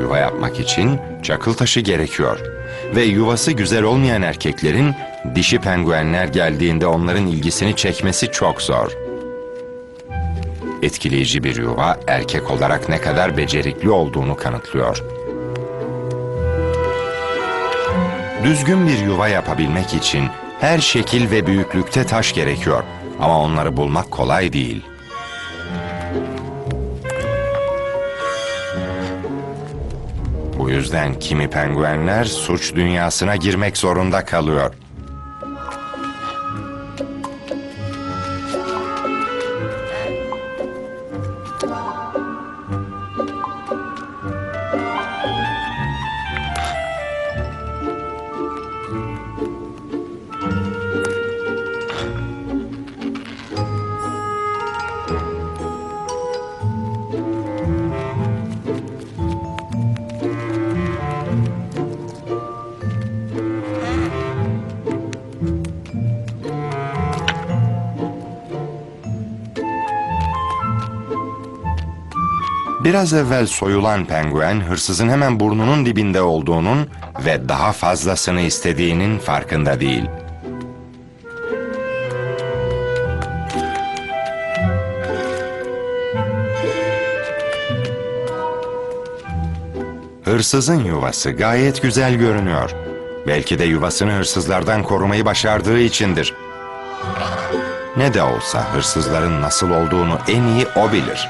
Yuva yapmak için çakıl taşı gerekiyor. Ve yuvası güzel olmayan erkeklerin dişi penguenler geldiğinde onların ilgisini çekmesi çok zor. Etkileyici bir yuva erkek olarak ne kadar becerikli olduğunu kanıtlıyor. Düzgün bir yuva yapabilmek için her şekil ve büyüklükte taş gerekiyor. Ama onları bulmak kolay değil. Yüzden kimi penguenler suç dünyasına girmek zorunda kalıyor. Biraz evvel soyulan penguen hırsızın hemen burnunun dibinde olduğunun ve daha fazlasını istediğinin farkında değil. Hırsızın yuvası gayet güzel görünüyor. Belki de yuvasını hırsızlardan korumayı başardığı içindir. Ne de olsa hırsızların nasıl olduğunu en iyi o bilir.